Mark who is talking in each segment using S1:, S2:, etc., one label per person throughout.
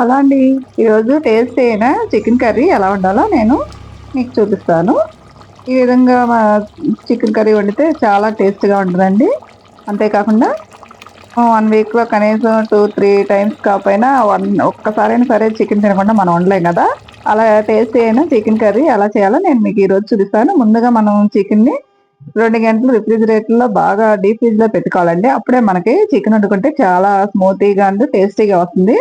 S1: Hello అండి ఈరోజు taste అయిన చికెన్ కర్రీ ఎలా వండాలో నేను మీకు చూపిస్తాను. ఈ విధంగా మా చికెన్ కర్రీ వండితే చాలా టేస్ట్గా ఉంటుందండి. అంతేకాకుండా వన్ వీక్లో కనీసం టూ త్రీ టైమ్స్ కాకపోయినా వన్ ఒక్కసారైనా సరే చికెన్ తినకుండా మనం వండలేం కదా. అలా టేస్ట్ అయిన చికెన్ కర్రీ ఎలా చేయాలో నేను మీకు ఈరోజు చూపిస్తాను. ముందుగా మనం చికెన్ని రెండు గంటలు రిఫ్రిజిరేటర్లో బాగా డీప్ ఫ్రిడ్జ్లో పెట్టుకోవాలండి. అప్పుడే మనకి చికెన్ వండుకుంటే చాలా స్మూతీగా అండ్ టేస్టీగా వస్తుంది.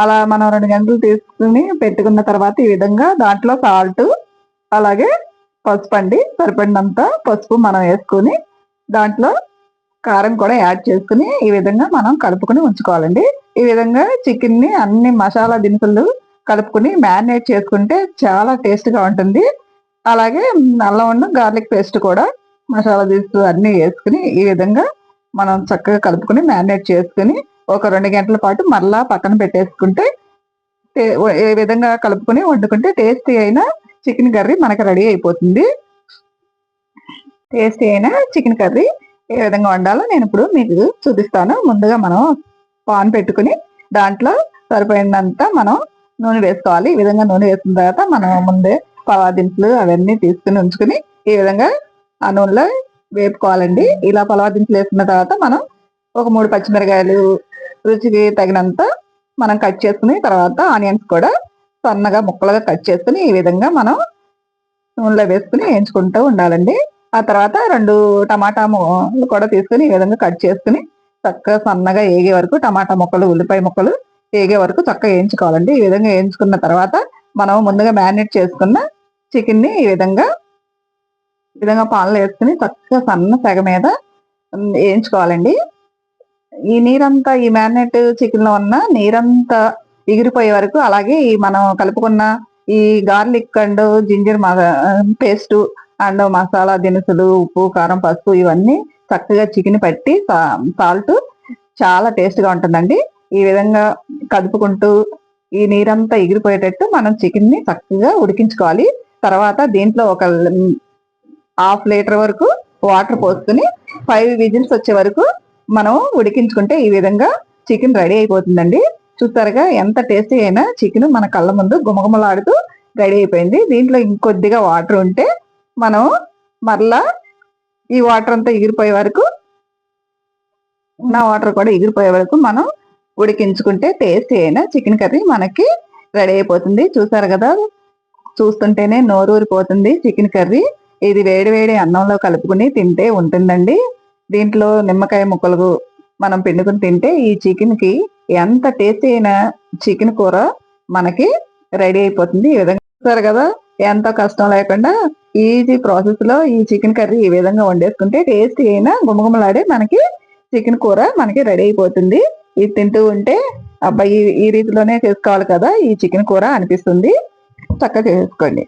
S1: అలా మనం రెండు గంటలు తీసుకుని పెట్టుకున్న తర్వాత ఈ విధంగా దాంట్లో సాల్ట్ అలాగే పసుపు అండి. సరిపడినంత పసుపు మనం వేసుకుని దాంట్లో కారం కూడా యాడ్ చేసుకుని ఈ విధంగా మనం కలుపుకుని ఉంచుకోవాలండి. ఈ విధంగా చికెన్ని అన్ని మసాలా దినుసులు కలుపుకుని మ్యారినేట్ చేసుకుంటే చాలా టేస్ట్గా ఉంటుంది. అలాగే అల్లం గార్లిక్ పేస్ట్ కూడా మసాలా దినుసులు అన్నీ వేసుకుని ఈ విధంగా మనం చక్కగా కలుపుకుని మ్యారినేట్ చేసుకుని ఒక రెండు గంటల పాటు మరలా పక్కన పెట్టేసుకుంటే ఏ విధంగా కలుపుకొని వండుకుంటే టేస్టీ అయిన చికెన్ కర్రీ మనకి రెడీ అయిపోతుంది. టేస్టీ అయిన చికెన్ కర్రీ ఏ విధంగా వండాలో నేను ఇప్పుడు మీకు చూపిస్తాను. ముందుగా మనం పాన్ పెట్టుకుని దాంట్లో సరిపోయినంత మనం నూనె వేసుకోవాలి. ఈ విధంగా నూనె వేసిన తర్వాత మనం ముందే పవా దినుసులు అవన్నీ తీసుకుని ఉంచుకుని ఈ విధంగా ఆ నూనెలో వేపుకోవాలండి. ఇలా పలవా దింపులు వేసుకున్న తర్వాత మనం ఒక మూడు పచ్చిమిరకాయలు రుచికి తగినంత మనం కట్ చేసుకుని తర్వాత ఆనియన్స్ కూడా సన్నగా ముక్కలుగా కట్ చేసుకుని ఈ విధంగా మనం నూనెలో వేసుకుని వేయించుకుంటూ ఉండాలండి. ఆ తర్వాత రెండు టమాటా కూడా తీసుకుని ఈ విధంగా కట్ చేసుకుని చక్కగా సన్నగా ఏగే వరకు టమాటా ముక్కలు ఉల్లిపాయ ముక్కలు ఏగే వరకు చక్కగా వేయించుకోవాలండి. ఈ విధంగా వేయించుకున్న తర్వాత మనం ముందుగా మ్యారినేట్ చేసుకున్న చికెన్ని ఈ విధంగా ఈ విధంగా పాలు వేసుకుని చక్కగా సన్న సెగ మీద వేయించుకోవాలండి. ఈ నీరంతా ఈ మ్యారినేట్ చికెన్లో ఉన్న నీరంతా ఎగిరిపోయే వరకు అలాగే ఈ మనం కలుపుకున్న ఈ garlic and ginger paste and masala దినుసులు ఉప్పు కారం పసుపు ఇవన్నీ చక్కగా చికెన్ పట్టి సాల్ట్ చాలా టేస్ట్గా ఉంటుందండి. ఈ విధంగా కదుపుకుంటూ ఈ నీరంతా ఎగిరిపోయేటట్టు మనం చికెన్ని చక్కగా ఉడికించుకోవాలి. తర్వాత దీంట్లో ఒక హాఫ్ లీటర్ వరకు వాటర్ పోసుకుని ఫైవ్ విజిల్స్ వచ్చే వరకు మనం ఉడికించుకుంటే ఈ విధంగా చికెన్ రెడీ అయిపోతుందండి. చూస్తారుగా ఎంత టేస్టీ అయినా చికెన్ మన కళ్ళ ముందు గుమగుమలాడుతూ రెడీ అయిపోయింది. దీంట్లో ఇంకొద్దిగా వాటర్ ఉంటే మనం మరలా ఈ వాటర్ అంతా ఎగిరిపోయే వరకు ఉన్న వాటర్ కూడా ఎగిరిపోయే వరకు మనం ఉడికించుకుంటే టేస్టీ అయినా చికెన్ కర్రీ మనకి రెడీ అయిపోతుంది. చూసారు కదా? చూస్తుంటేనే నోరూరిపోతుంది చికెన్ కర్రీ ఇది వేడి వేడి అన్నంలో కలుపుకుని తింటే ఉంటుందండి. దీంట్లో నిమ్మకాయ ముక్కలు మనం పిండుకుని తింటే ఈ చికెన్కి ఎంత టేస్టీ అయిన చికెన్ కూర మనకి రెడీ అయిపోతుంది. ఈ విధంగా చూస్తారు కదా ఎంత కష్టం లేకుండా ఈజీ ప్రాసెస్లో ఈ చికెన్ కర్రీ ఈ విధంగా వండేసుకుంటే టేస్టీ అయినా గుమగుమలాడే మనకి చికెన్ కూర మనకి రెడీ అయిపోతుంది. ఇది తింటూ ఉంటే అబ్బాయి ఈ రీతిలోనే చేసుకోవాలి కదా ఈ చికెన్ కూర అనిపిస్తుంది. చక్కగా చేసుకోండి.